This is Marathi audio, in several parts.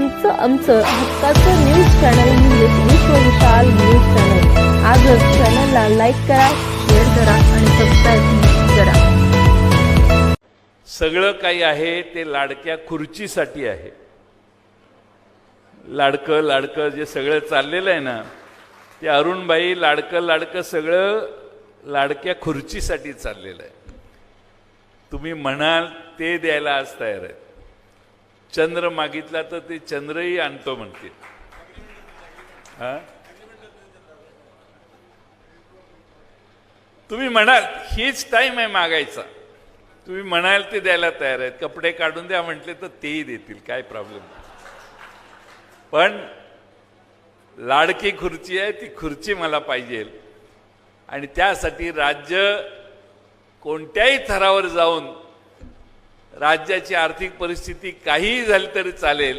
तुमचं आमचं हक्काचं न्यूज चॅनल म्हणजेच विश्व विशाल न्यूज चॅनल आजच चॅनलला लाईक करा शेअर करा आणि सबस्क्राईब करा. सगळं काही आहे ते लाडक्या खुर्चीसाठी आहे. लाडकं लाडकं जे सगळं चाललेलं आहे ना ते अरुणबाई लाडकं लाडकं सगळं लाडक्या खुर्चीसाठी चाललेलं आहे. तुम्ही म्हणाल ते द्यायला आज तयार आहेत. चंद्र मागितला तर ते चंद्रही आणतो म्हणतील हा? तुम्ही म्हणाल हीच टाईम आहे मागायचा. तुम्ही म्हणाल ते द्यायला तयार आहेत. कपडे काढून द्या म्हटले तर तेही देतील काय प्रॉब्लेम पण लाडकी खुर्ची आहे ती खुर्ची मला पाहिजे. आणि त्यासाठी राज्य कोणत्याही थरावर जाऊन राज्याची आर्थिक परिस्थिती काहीही झाली तरी चालेल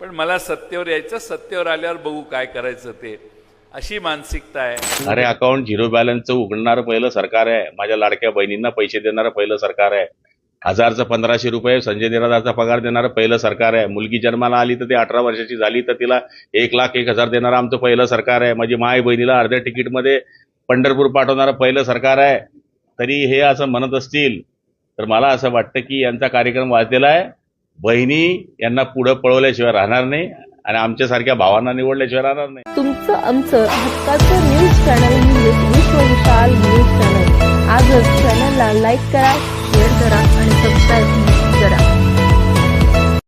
पण मला सत्तेवर यायचं सत्तेवर आल्यावर बघू काय करायचं ते. अशी मानसिकता आहे. अरे अकाउंट झिरो बॅलन्सचं उघडणारं पहिलं सरकार आहे. माझ्या लाडक्या बहिणींना पैसे देणारं पहिलं सरकार आहे. हजारचं पंधराशे रुपये संजय निराधारचा पगार देणारं पहिलं सरकार आहे. मुलगी जन्माला आली तर ती अठरा वर्षाची झाली तर तिला एक लाख एक हजार देणारं आमचं पहिलं सरकार आहे. माझी माय बहिणीला अर्ध्या तिकीटमध्ये पंढरपूर पाठवणारं पहिलं सरकार आहे. तरी हे असं म्हणत असतील तर मला असं वाटतं की यांचा कार्यक्रम वाचलेला आहे. बहिणी यांना पुढं पळवल्याशिवाय राहणार नाही आणि आमच्यासारख्या भावांना निवडल्याशिवाय राहणार नाही. तुमचं आमचं हक्काचं न्यूज चॅनल म्हणजेच विश्व विशाल न्यूज चॅनल आजच चॅनलला लाईक करा शेअर करा आणि सबस्क्राईब